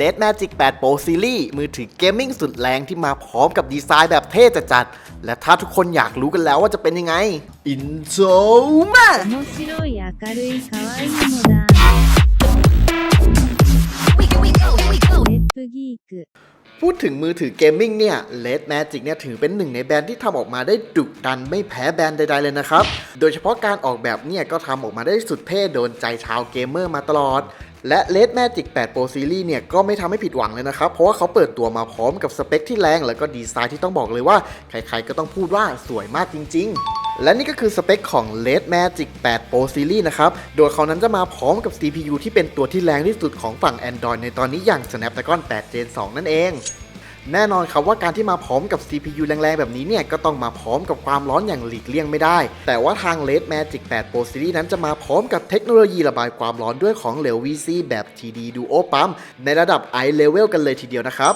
Red Magic 8 Pro Series มือถือเกมมิ่งสุดแรงที่มาพร้อมกับดีไซน์แบบเท่จัดๆ และถ้าทุกคนอยากรู้กันแล้วว่าจะเป็นยังไง อินโซมาพูดถึงมือถือเกมมิ่งเนี่ย Red Magic เนี่ยถือเป็นหนึ่งในแบรนด์ที่ทำออกมาได้ดุดันไม่แพ้แบรนด์ใดๆเลยนะครับ โดยเฉพาะการออกแบบเนี่ยก็ทำออกมาได้สุดเท่โดนใจชาวเกมเมอร์มาตลอด และ Red Magic 8 Pro Series เนี่ยก็ไม่ทำให้ผิดหวังเลยนะครับ เพราะว่าเขาเปิดตัวมาพร้อมกับสเปคที่แรงแล้วก็ดีไซน์ที่ต้องบอกเลยว่า ใครๆก็ต้องพูดว่าสวยมากจริง ๆและนี่ก็คือสเปคของ Red Magic 8 Pro Series นะครับ โดยเขานั้นจะมาพร้อมกับ CPU ที่เป็นตัวที่แรงที่สุดของฝั่ง Android ในตอนนี้อย่าง Snapdragon 8 Gen 2 นั่นเอง แน่นอนครับว่าการที่มาพร้อมกับ CPU แรงๆ แบบนี้เนี่ย ก็ต้องมาพร้อมกับความร้อนอย่างหลีกเลี่ยงไม่ได้ แต่ว่าทาง Red Magic 8 Pro Series นั้นจะมาพร้อมกับเทคโนโลยีระบายความร้อนด้วยของเหลว VC แบบ TD Duo Pump ในระดับ i level กันเลยทีเดียวนะครับ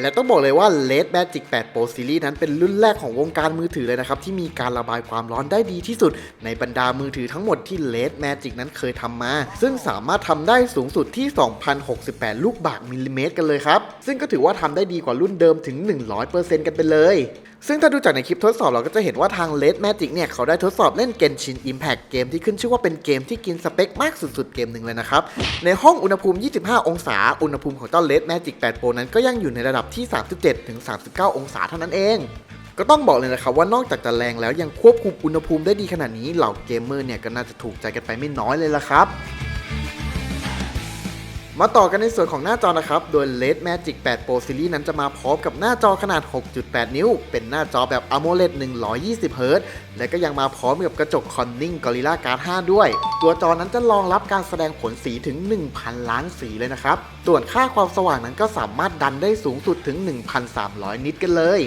และต้องบอกเลยว่า Red Magic 8 Pro Series นั้นเป็นรุ่นแรกของวงการมือถือเลยนะครับ ที่มีการระบายความร้อนได้ดีที่สุด ในบรรดามือถือทั้งหมดที่ Red Magic นั้นเคยทำมา ซึ่งสามารถทำได้สูงสุดที่ 2,068 ลูกบาศก์มิลลิเมตรกันเลยครับ ซึ่งก็ถือว่าทำได้ดีกว่ารุ่นเดิมถึง 100%กันไปเลย ซึ่งถ้าดูจากในคลิปทดสอบเราก็จะเห็นว่าทาง LED Magic เนี่ย เขาได้ทดสอบเล่น Genshin Impact เกมที่ขึ้นชื่อว่าเป็นเกมที่กินสเปคมากสุดๆ เกมหนึ่งเลยนะครับ ในห้องอุณหภูมิ 25 องศา อุณหภูมิของเจ้า LED Magic 8 Pro นั้นก็ยังอยู่ในระดับที่ 37ถึง39 องศาเท่านั้นเองก็ต้องบอกเลยนะครับว่านอกจากจะแรงแล้วยังควบคุมอุณหภูมิได้ดีขนาดนี้เหล่าเกมเมอร์เนี่ยก็น่าจะถูกใจกันไปไม่น้อยเลยละครับ มาต่อกันในส่วนของหน้าจอนะครับ โดย LED Magic 8 Pro Series นั้นจะมาพร้อมกับหน้าจอขนาด 6.8 นิ้ว เป็นหน้าจอแบบ AMOLED 120 Hz และก็ยังมาพร้อมกับกระจก Corning Gorilla Glass 5 ด้วย ตัวจอนั้นจะรองรับการแสดงผลสีถึง 1,000 ล้านสีเลยนะครับ ส่วนค่าความสว่างนั้นก็สามารถดันได้สูงสุดถึง 1,300 นิตกันเลย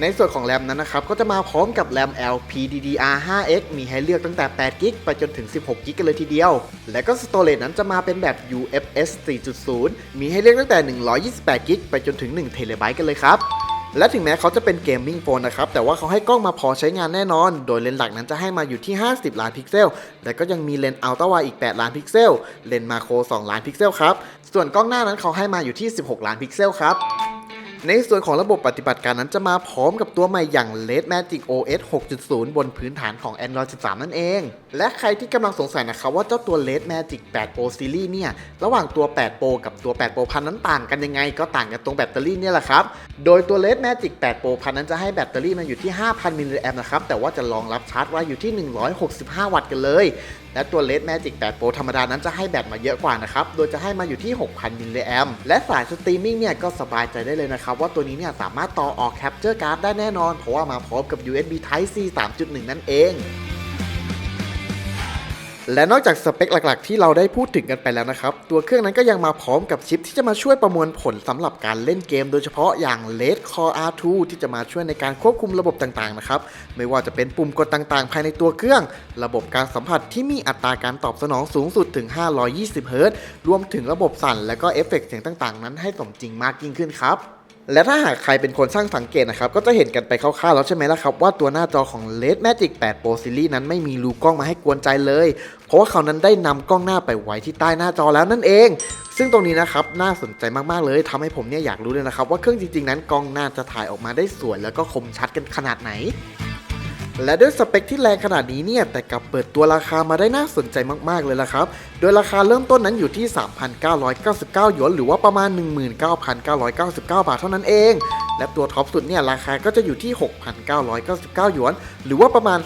ในส่วนของแรมนั้นนะครับก็จะมาพร้อมกับแรม LPDDR5X มีให้เลือกตั้งแต่8กิกไปจนถึง 16กิกกันเลยทีเดียว และก็สโตรจนั้นจะมาเป็นแบบ UFS 4.0 มีให้เลือกตั้งแต่ 128กิกไปจนถึง1เทเลไบต์กันเลยครับและถึงแม้เขาจะเป็นเกมมิ่งโฟนนะครับ แต่ว่าเขาให้กล้องมาพอใช้งานแน่นอน โดยเลนส์หลักนั้นจะให้มาอยู่ที่ 50 ล้านพิกเซล และก็ยังมีเลนส์อัลตร้าไวอีก 8 ล้านพิกเซล เลนส์มาโคร 2 ล้านพิกเซลครับ ส่วนกล้องหน้านั้นเขาให้มาอยู่ที่ 16 ล้านพิกเซลครับ ในส่วนของระบบปฏิบัติการนั้นจะมาพร้อมกับตัวใหม่อย่าง LED Magic OS 6.0 บนพื้นฐานของ Android 13 นั่นเอง และใครที่กำลังสงสัยนะครับว่าเจ้าตัว LED Magic 8 Pro Series เนี่ย ระหว่างตัว 8 Pro กับตัว 8 Pro พันนั้นต่างกันยังไง ก็ต่างกันตรงแบตเตอรี่เนี่ยแหละครับ โดยตัว LED Magic 8 Pro พันนั้นจะให้แบตเตอรี่มันอยู่ที่ 5,000 มิลลิแอมป์นะครับ แต่ว่าจะรองรับชาร์จไว้อยู่ที่ 165 วัตต์กันเลย และตัว LED Magic 8 Pro ธรรมดานั้นจะให้แบตมาเยอะกว่านะครับ โดยจะให้มาอยู่ที่ 6,000 มิลลิแอมป์ และสายสตรีมมิ่งเนี่ยก็สบายใจได้เลยนะครับว่าตัวนี้เนี่ยสามารถต่อออกแคปเจอร์การ์ดได้แน่นอน เพราะว่ามาพร้อมกับ USB Type C 3.1 นั่นเองและนอกจากสเปคหลักๆ ที่เราได้พูดถึงกันไปแล้วนะครับ ตัวเครื่องนั้นก็ยังมาพร้อมกับชิปที่จะมาช่วยประมวลผลสำหรับการเล่นเกม โดยเฉพาะอย่าง Red Core R2 ที่จะมาช่วยในการควบคุมระบบต่างๆนะครับ ไม่ว่าจะเป็นปุ่มกดต่างๆ ภายในตัวเครื่อง ระบบการสัมผัสที่มีอัตราการตอบสนองสูงสุดถึง 520 เฮิรตซ์รวมถึงระบบสั่นและก็เอฟเฟกต์เสียงต่างๆ นั้นให้สมจริงมากยิ่งขึ้นครับ และถ้าหากใครเป็นคนช่างสังเกตนะครับ ก็จะเห็นกันไปคร่าวๆแล้วใช่ไหมล่ะครับ ว่าตัวหน้าจอของ LED Magic 8 Pro Series นั้นไม่มีรูกล้องมาให้กวนใจเลย เพราะว่าเขานั้นได้นำกล้องหน้าไปไว้ที่ใต้หน้าจอแล้วนั่นเอง ซึ่งตรงนี้นะครับน่าสนใจมากๆเลยทำให้ผมเนี่ยอยากรู้เลยนะครับว่าเครื่องจริงๆนั้นกล้องหน้าจะถ่ายออกมาได้สวยแล้วก็คมชัดกันขนาดไหน และด้วยสเปคที่แรงขนาดนี้เนี่ยแต่กลับเปิดตัวราคามาได้น่าสนใจมากๆเลยละครับ โดยราคาเริ่มต้นนั้นอยู่ที่ 3,999 หยวน หรือว่าประมาณ 19,999 บาทเท่านั้นเอง และตัวท็อปสุดเนี่ยราคาก็จะอยู่ที่ 6,999 หยวน หรือว่าประมาณ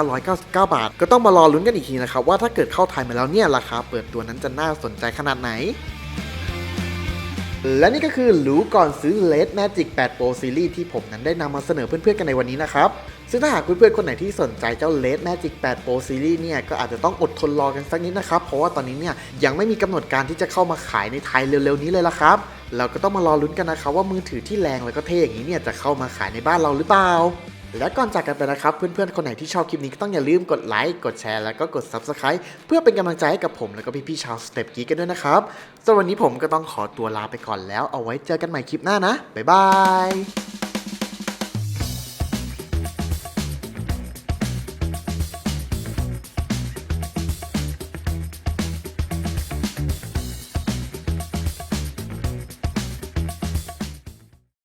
34,999 บาท ก็ต้องมารอลุ้นกันอีกทีนะครับว่าถ้าเกิดเข้าไทยมาแล้วเนี่ยราคาเปิดตัวนั้นจะน่าสนใจขนาดไหนและนี่ก็คือรู้ก่อนซื้อ LED Magic 8 Pro Series ที่ผมนั้นได้นำมาเสนอเพื่อนๆกันในวันนี้นะครับ ซึ่งถ้าหากเพื่อนๆคนไหนที่สนใจเจ้า LED Magic 8 Pro Series เนี่ยก็อาจจะต้องอดทนรอกันสักนิดนะครับ เพราะว่าตอนนี้เนี่ยยังไม่มีกำหนดการที่จะเข้ามาขายในไทยเร็วๆนี้เลยละครับ เราก็ต้องมารอลุ้นกันนะครับว่ามือถือที่แรงแล้วก็เท่อย่างนี้เนี่ยจะเข้ามาขายในบ้านเราหรือเปล่าและก่อนจากกันไปนะครับ เพื่อนๆ คนไหนที่ชอบคลิปนี้ก็ต้องอย่าลืมกดไลค์ กดแชร์ แล้วก็กด Subscribe เพื่อเป็นกำลังใจให้กับผมแล้วก็พี่ๆชาวสเต็ปกีกันด้วยนะครับสำหรับวันนี้ผมก็ต้องขอตัวลาไปก่อนแล้วเอาไว้เจอกันใหม่คลิปหน้านะ บ๊ายบาย